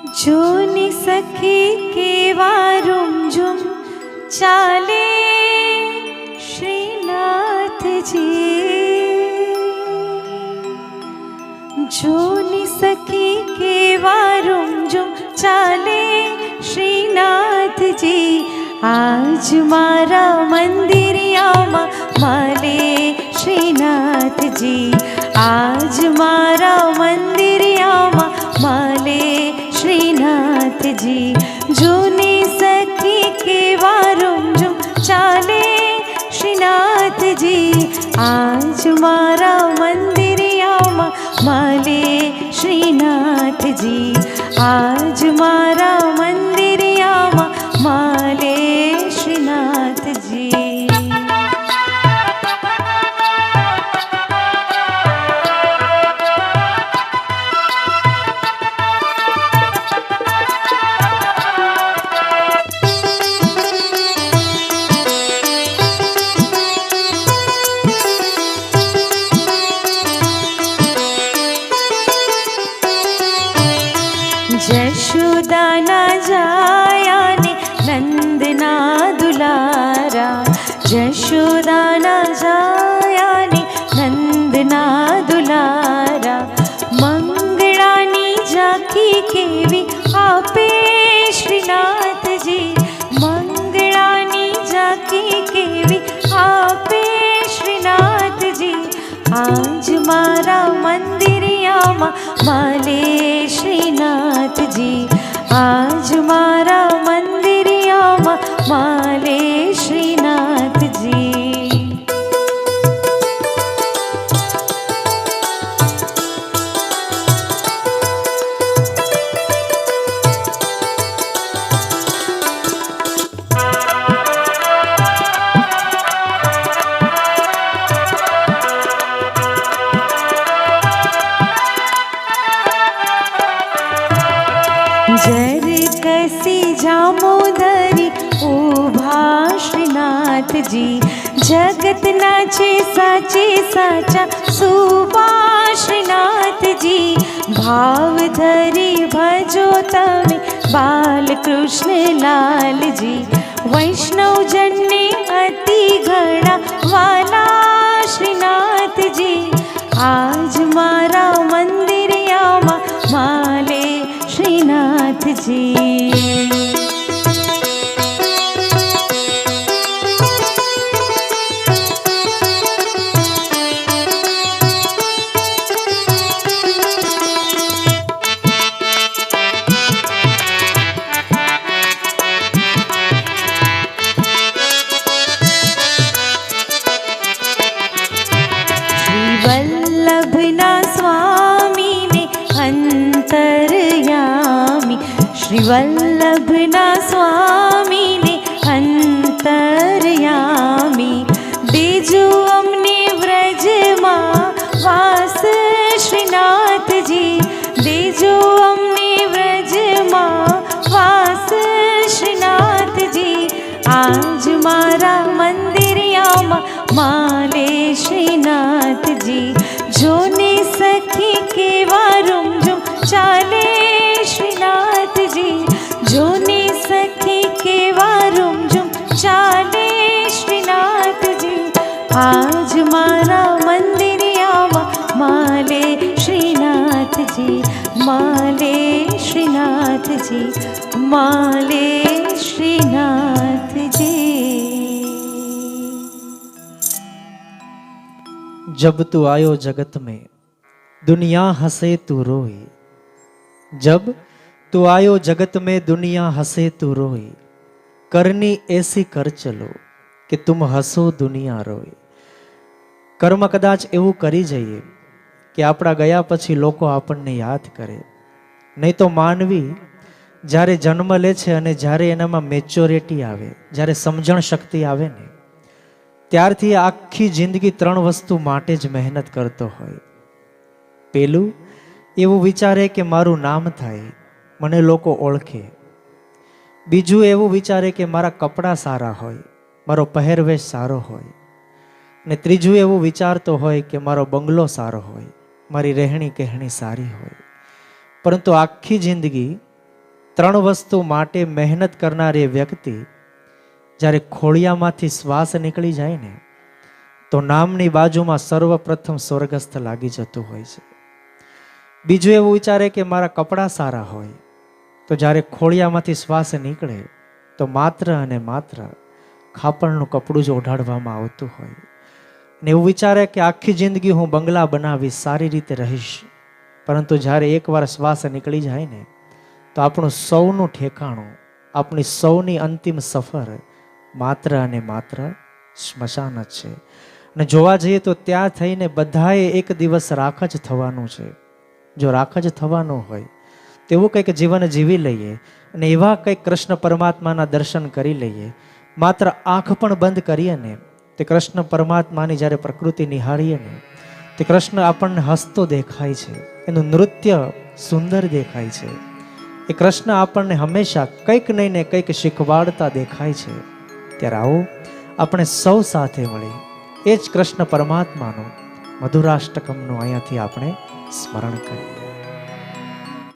જોની સખી કેવા રૂમઝુમ ચાલે શ્રીનાથજી. જોની સખી કેવા રૂમઝુમ ચાલે શ્રીનાથજી. આજ મારા મંદિરિયામાં માલે શ્રીનાથજી. આજ મારા શ્રીનાથજી જૂની સખી કેવા રૂમઝુમ ચાલે શ્રીનાથજી આજ મારા મંદિરિયામાં માલે શ્રીનાથજી આજ મારા જશોદાના જાયાને નંદના દુલારા મંગળાની ઝાંખી કેવી આપે શ્રીનાથજી મંગળાની ઝાંખી કેવી આપે શ્રીનાથજી આજ મારા મંદિરિયામાં માલે શ્રીનાથજી આજ મારા મંદિરિયામાં શ્રીનાથજી જગતના છે સાચે સાચા સુભાષનાથજી ભાવ ધરી ભજો તમે બાલકૃષ્ણ લાલજી વૈષ્ણવજનને અતિ ઘણા વાલા શ્રીનાથજી આજ મારા મંદિરિયામાં માલે શ્રીનાથજી વલ્લભના સ્વામીને અંતરયામી બીજું અમને વ્રજમાં વાસ શ્રીનાથજી બીજું અમને વ્રજમાં વાસ શ્રીનાથજી આજ મારા મંદિરિયામાં માલે શ્રીનાથજી જોને સખી કેવા રૂમઝુમ ચાલે શ્રીનાથજી आज मारा मंदिर आवा माले श्रीनाथ जी माले श्रीनाथ जी माले श्रीनाथ जी जब तू आयो जगत में, दुनिया हंसे तू रोए जब तू आयो जगत में, दुनिया हंसे तू रोए करनी ऐसी कर चलो कि तुम हंसो दुनिया रोए કર્મ કદાચ એવું કરી જઈએ કે આપણા ગયા પછી લોકો આપણને યાદ કરે. નહીં તો માનવી જ્યારે જન્મ લે છે અને જ્યારે એનામાં મેચ્યોરિટી આવે, જ્યારે સમજણ શક્તિ આવે ને, ત્યારથી આખી જિંદગી ત્રણ વસ્તુ માટે જ મહેનત કરતો હોય. પેલું, એવું વિચારે કે મારું નામ થાય, મને લોકો ઓળખે. બીજું એવું વિચારે કે મારા કપડાં સારા હોય, મારો પહેરવેશ સારો હોય. ને ત્રીજું એવું વિચારતો હોય કે મારો બંગલો સારો હોય, મારી રહેણી કહેણી સારી હોય. પરંતુ આખી જિંદગી ત્રણ વસ્તુ માટે મહેનત કરનાર એ વ્યક્તિ જ્યારે ખોળિયામાંથી શ્વાસ નીકળી જાય ને, તો નામની બાજુમાં સર્વપ્રથમ સ્વર્ગસ્થ લાગી જતું હોય છે. બીજું એવું વિચારે કે મારા કપડાં સારા હોય, તો જ્યારે ખોળિયામાંથી શ્વાસ નીકળે, તો માત્ર અને માત્ર ખાપણનું કપડું જ ઓઢાડવામાં આવતું હોય. ને એવું વિચારે કે આખી જિંદગી હું બંગલા બનાવી સારી રીતે રહીશ. પરંતુ જ્યારે એકવાર શ્વાસ નીકળી જાય ને, તો આપણું સૌનું ઠેકાણું, આપણી સૌની અંતિમ સફર માત્ર અને માત્ર સ્મશાન જ છે. અને જોવા જઈએ તો ત્યાં થઈને બધાએ એક દિવસ રાખ જ થવાનું છે. જો રાખ જ થવાનું હોય તેવું કંઈક જીવન જીવી લઈએ અને એવા કંઈક કૃષ્ણ પરમાત્માના દર્શન કરી લઈએ. માત્ર આંખ પણ બંધ કરીએ ને તે કૃષ્ણ પરમાત્માની જ્યારે પ્રકૃતિ નિહાળીએ ને, તે કૃષ્ણ આપણને હસતો દેખાય છે, એનું નૃત્ય સુંદર દેખાય છે. એ કૃષ્ણ આપણને હંમેશા કંઈક નહીં ને કંઈક શીખવાડતા દેખાય છે. ત્યારે આવો, આપણે સૌ સાથે મળી, એ જ કૃષ્ણ પરમાત્માનું મધુરાષ્ટકમનું અહીંયાથી આપણે સ્મરણ કરીએ.